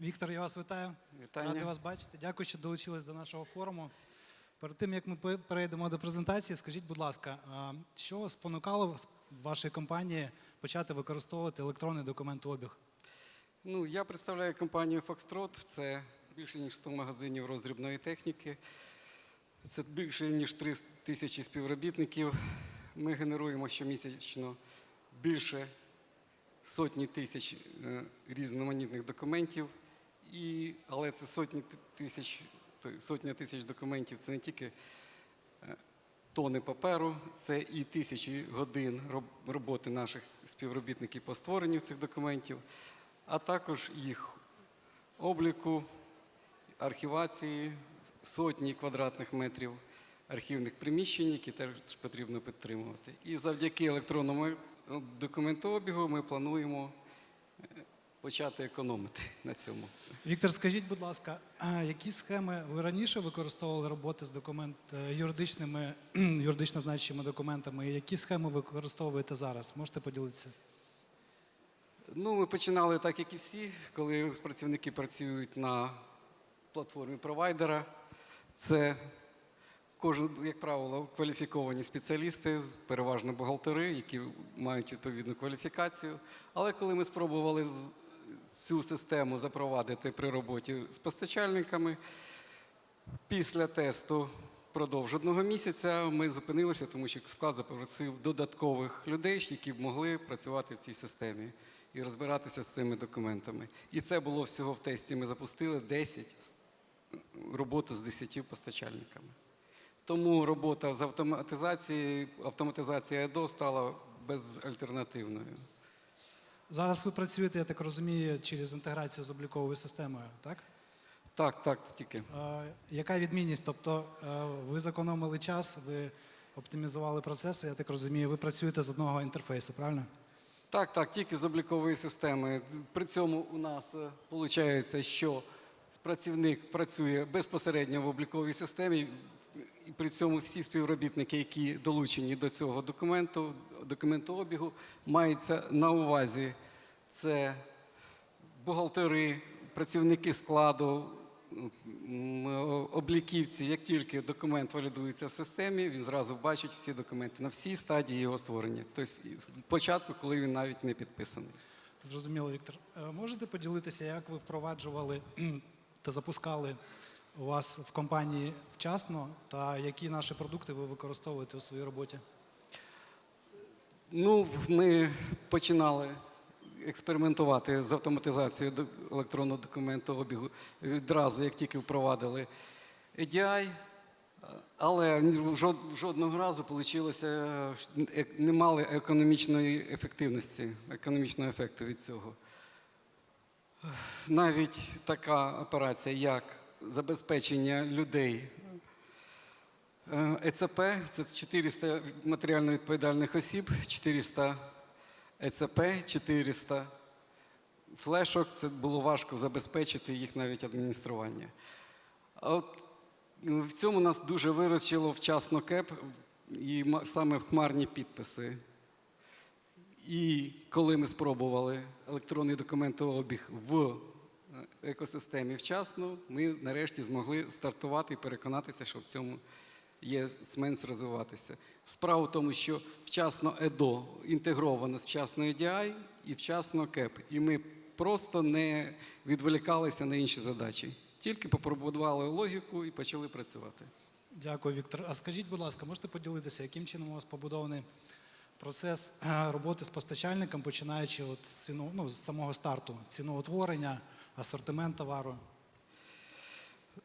Віктор, я вас вітаю. Вітання. Радий вас бачити. Дякую, що долучились до нашого форуму. Перед тим як ми пе- перейдемо до презентації, скажіть, будь ласка, що спонукало вашої компанії почати використовувати електронний документообіг? Ну, я представляю компанію Foxtrot. Це більше ніж 100 магазинів роздрібної техніки. Це більше ніж 3 тисячі співробітників. Ми генеруємо щомісячно більше сотні тисяч е, різноманітних документів. І, але це сотні тисяч, сотня тисяч документів це не тільки е, тони паперу, це і тисячі годин роботи наших співробітників по створенню цих документів, а також їх обліку, архівації, сотні квадратних метрів архівних приміщень, які теж потрібно підтримувати. І завдяки електронному документообігу ми плануємо е, почати економити на цьому. Віктор, скажіть, будь ласка, які схеми ви раніше використовували роботи з документ е, юридичними юридично значущими документами? І які схеми ви використовуєте зараз? Можете поділитися? Ну, ми починали так, як і всі, коли працівники працюють на платформі провайдера. Це кожен, як правило, кваліфіковані спеціалісти, переважно бухгалтери, які мають відповідну кваліфікацію. Але коли ми спробували цю систему запровадити при роботі з постачальниками, після тесту впродовж одного місяця ми зупинилися, тому що склад запросив додаткових людей, які б могли працювати в цій системі і розбиратися з цими документами. І це було всього в тесті. Ми запустили 10 роботу з 10 постачальниками. Тому робота з автоматизації, автоматизація ЕДО стала безальтернативною. Зараз ви працюєте, я так розумію, через інтеграцію з обліковою системою, так? Так, так, тільки. Е, Яка відмінність? Тобто е, ви зекономили час, ви оптимізували процеси, я так розумію, ви працюєте з одного інтерфейсу, правильно? Так, так, тільки з облікової системи. При цьому у нас виходить, що працівник працює безпосередньо в обліковій системі, і при цьому всі співробітники, які долучені до цього документу, документообігу, мається на увазі це бухгалтери, працівники складу, обліківці. Як тільки документ валідується в системі, він зразу бачить всі документи на всій стадії його створення. Тобто спочатку, коли він навіть не підписаний. Зрозуміло, Віктор. Е, Можете поділитися, як ви впроваджували та запускали у вас в компанії вчасно, та які наші продукти ви використовуєте у своїй роботі? Ну, ми починали експериментувати з автоматизацією електронного документообігу відразу, як тільки впровадили EDI, але жодного разу вийшло, не мали економічної ефективності, економічного ефекту від цього. Навіть така операція, як забезпечення людей Е, ЕЦП це 400 матеріально відповідальних осіб, 400 ЕЦП, 400 флешок. Це було важко забезпечити їх навіть адміністрування. А от ну, в цьому нас дуже виручило вчасно КЕП і саме в хмарні підписи. І коли ми спробували електронний документообіг в екосистемі вчасно, ми нарешті змогли стартувати і переконатися, що в цьому є сенс розвиватися. Справа в тому, що вчасно ЕДО інтегровано з вчасно EDI і вчасно КЕП. І ми просто не відволікалися на інші задачі. Тільки попробували логіку і почали працювати. Дякую, Віктор. А скажіть, будь ласка, можете поділитися, яким чином у вас побудований процес е, роботи з постачальником, починаючи от з ціну, ну, з самого старту, ціноутворення, асортимент товару?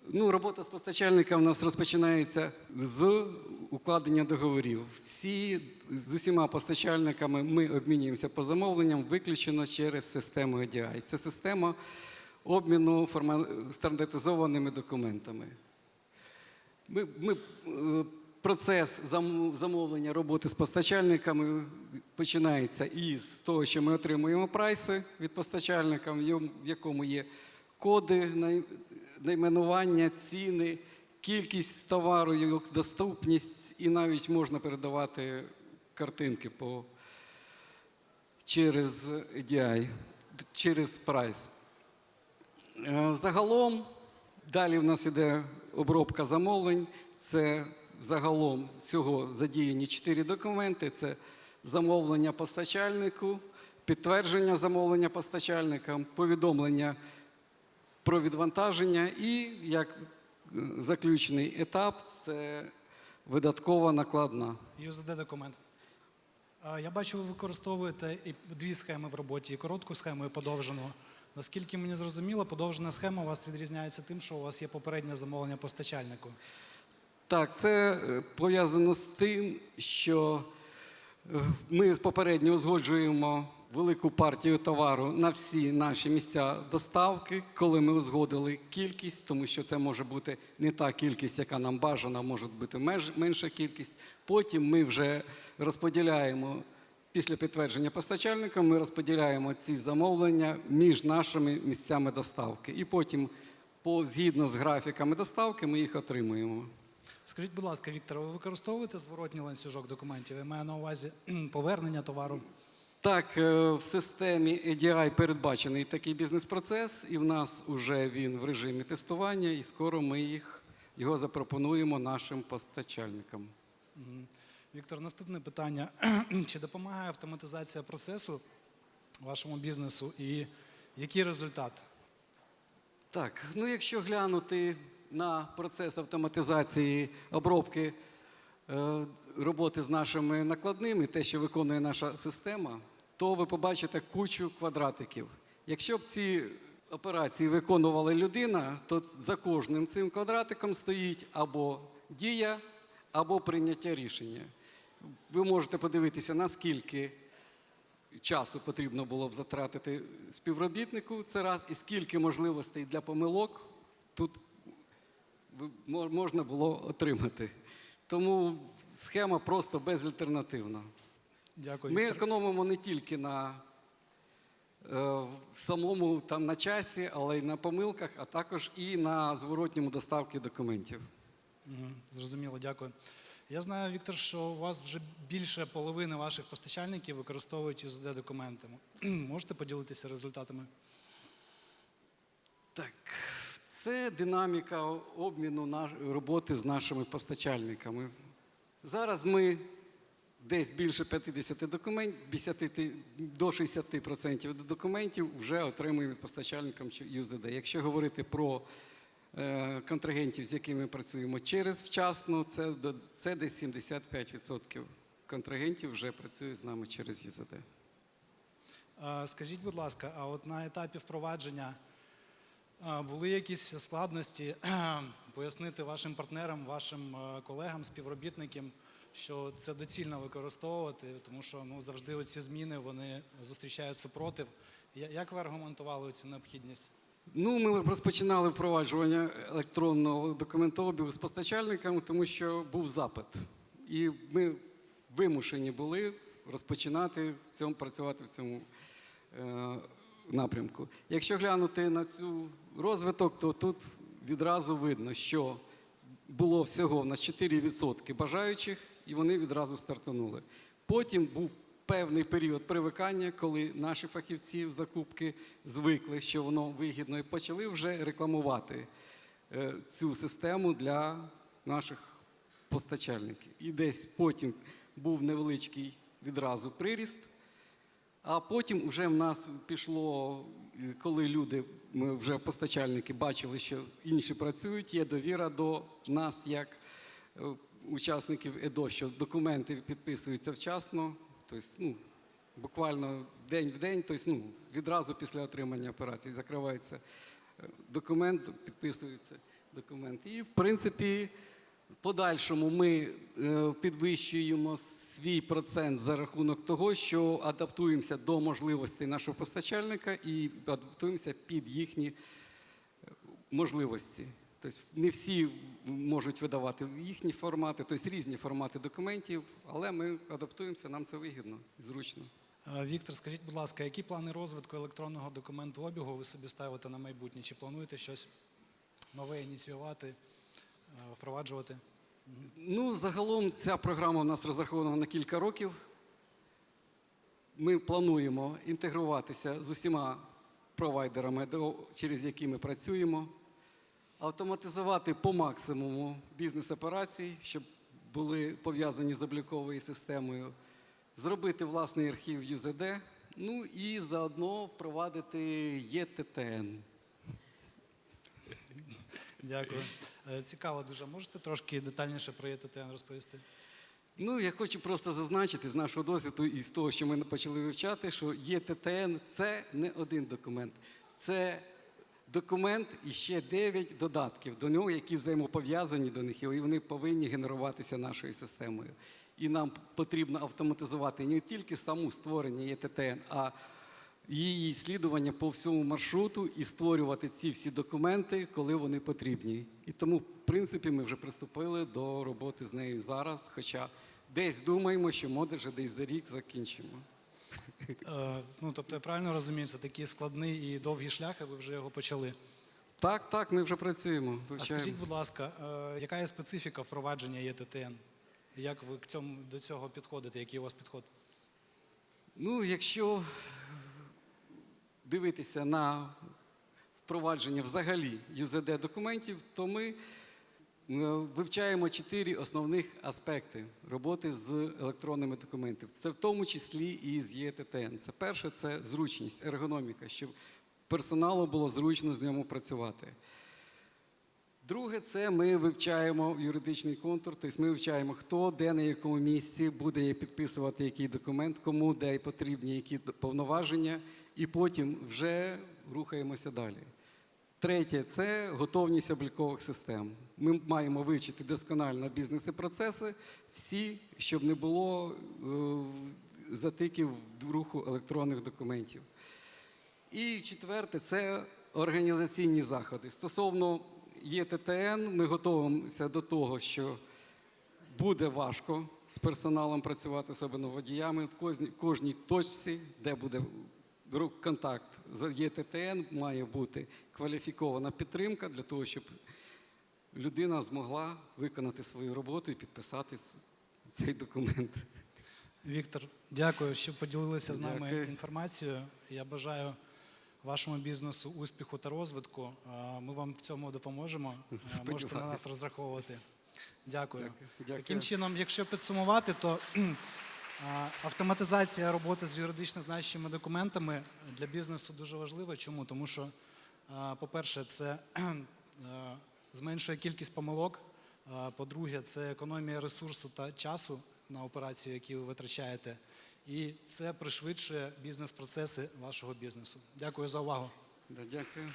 Ну, робота з постачальником у нас розпочинається з укладення договорів. Всі з усіма постачальниками ми обмінюємося по замовленням виключено через систему EDI. Це система обміну стандартизованими документами. Ми, ми, е, процес замовлення роботи з постачальниками починається із того, що ми отримуємо прайси від постачальника, в якому є коди, найменування, ціни, кількість товару, його доступність, і навіть можна передавати картинки по, через EDI, через прайс. Е, Загалом, далі в нас іде обробка замовлень. Це загалом всього задіяні чотири документи: це замовлення постачальнику, підтвердження замовлення постачальникам, повідомлення про відвантаження і як е, заключний етап це видаткова накладна. USD документ. Я бачу, ви використовуєте і дві схеми в роботі, і коротку схему, і подовжену. Наскільки мені зрозуміло, подовжена схема у вас відрізняється тим, що у вас є попереднє замовлення постачальнику. Так, це е, пов'язано з тим, що е, ми попередньо узгоджуємо велику партію товару на всі наші місця доставки, коли ми узгодили кількість, тому що це може бути не та кількість, яка нам бажана, може бути менша кількість. Потім ми вже розподіляємо. Після підтвердження постачальника ми розподіляємо ці замовлення між нашими місцями доставки. І потім, по, згідно з графіками доставки, ми їх отримуємо. Скажіть, будь ласка, Віктор, ви використовуєте зворотній ланцюжок документів? Я маю на увазі повернення товару. Так, е, в системі EDI передбачений такий бізнес-процес, і в нас вже він в режимі тестування, і скоро ми їх, його запропонуємо нашим постачальникам. Віктор, наступне питання. Чи допомагає автоматизація процесу вашому бізнесу і який результат? Так, ну якщо глянути на процес автоматизації обробки е, роботи з нашими накладними, те, що виконує наша система, то ви побачите кучу квадратиків. Якщо б ці операції виконувала людина, то за кожним цим квадратиком стоїть або дія, або прийняття рішення. Ви можете подивитися, наскільки часу потрібно було б затратити співробітнику це раз, і скільки можливостей для помилок тут можна було отримати. Тому схема просто безальтернативна. Дякую. Ми економимо не тільки на е, самому там на часі, але й на помилках, а також і на зворотньому доставці документів. Мгм, Зрозуміло, дякую. Я знаю, Віктор, що у вас вже більше половини ваших постачальників використовують USD документи. Можете поділитися результатами? Так, це динаміка обміну роботи з нашими постачальниками. Зараз ми десь більше 50 документів, 50 до 60% документів вже отримуємо від постачальників UZD. Якщо говорити про е, контрагентів, з якими ми працюємо через вчасно, це, це десь 75% контрагентів вже працюють з нами через UZD. А, Скажіть, будь ласка, а от на етапі впровадження були якісь складності пояснити вашим партнерам, вашим е, колегам, співробітникам, що це доцільно використовувати, тому що ну, завжди ці зміни вони зустрічають супротив. Як ви аргументували цю необхідність? Ну, ми розпочинали впроваджування електронного документообігу з постачальниками, тому що був запит. І ми вимушені були розпочинати в цьому працювати в цьому е, напрямку. Якщо глянути на цю розвиток, то тут відразу видно, що було всього в нас 4% бажаючих, і вони відразу стартанули. Потім був певний період привикання, коли наші фахівці з закупки звикли, що воно вигідно, і почали вже рекламувати е, цю систему для наших постачальників. І десь потім був невеличкий відразу приріст. А потім вже в нас пішло, е, коли люди, ми вже постачальники бачили, що інші працюють, є довіра до нас як е, учасників ЕДО, що документи підписуються вчасно, тобто, ну, буквально день в день, тобто, ну, відразу після отримання операції закривається е, документ, підписується документ. І, в принципі, подальшому ми е, підвищуємо свій процент за рахунок того, що адаптуємося до можливостей нашого постачальника і адаптуємося під їхні е, можливості. Тобто не всі можуть видавати їхні формати, тобто різні формати документів, але ми адаптуємося, нам це вигідно і зручно. Е, Віктор, скажіть, будь ласка, які плани розвитку електронного документообігу ви собі ставите на майбутнє? Чи плануєте щось нове ініціювати, впроваджувати? Ну, загалом ця програма у нас розрахована на кілька років. Ми плануємо інтегруватися з усіма провайдерами, через які ми працюємо, автоматизувати по максимуму бізнес-операцій, щоб були пов'язані з обліковою системою, зробити власний архів ЮЗД, ну і заодно впровадити ЄТТН. Дякую. Е, Цікаво дуже. Можете трошки детальніше про ЄТТН розповісти? Ну, я хочу просто зазначити з нашого досвіду і з того, що ми почали вивчати, що ЄТТН це не один документ, це документ і ще 9 додатків до нього, які взаємопов'язані до них, і вони повинні генеруватися нашою системою. І нам потрібно автоматизувати не тільки саму створення ЄТТН, а її слідування по всьому маршруту і створювати ці всі документи, коли вони потрібні. І тому, в принципі, ми вже приступили до роботи з нею зараз, хоча десь думаємо, що може десь за рік закінчимо. Е, Ну, тобто, я правильно розумію, це такий складний і довгий шлях, і ви вже його почали. Так, так, ми вже працюємо. А скажіть, будь ласка, е, яка є специфіка впровадження ЄТТН? Як ви к цьому, до цього підходите? Який у вас підход? Ну, якщо дивитися на впровадження взагалі ЮЗД документів, то ми е, вивчаємо чотири основних аспекти роботи з електронними документами. Це в тому числі і з ЄТТН. Це перше це зручність, ергономіка, щоб персоналу було зручно з ньому працювати. Друге, це ми вивчаємо юридичний контур, тобто ми вивчаємо, хто де на якому місці буде підписувати який документ, кому де потрібні які повноваження, і потім вже рухаємося далі. Третє це готовність облікових систем. Ми маємо вивчити досконально бізнес і процеси, всі, щоб не було е, затиків в руху електронних документів. І четверте це організаційні заходи. Стосовно ЄТТН, ми готуємося до того, що буде важко з персоналом працювати, особливо водіями. В кожній, кожній точці, де буде контакт з ЄТТН, має бути кваліфікована підтримка для того, щоб людина змогла виконати свою роботу і підписати цей документ. Віктор, дякую, що поділилися з нами Дякую. інформацією. Я бажаю вашому бізнесу успіху та розвитку. Ми вам в цьому допоможемо. Можете на нас розраховувати. Дякую. Дякую. Таким чином, якщо підсумувати, то автоматизація роботи з юридично значими документами для бізнесу дуже важлива. Чому? Тому що, по-перше, це зменшує кількість помилок. По-друге, це економія ресурсу та часу на операцію, які ви витрачаєте і це пришвидшує бізнес-процеси вашого бізнесу. Дякую за увагу. Дякую.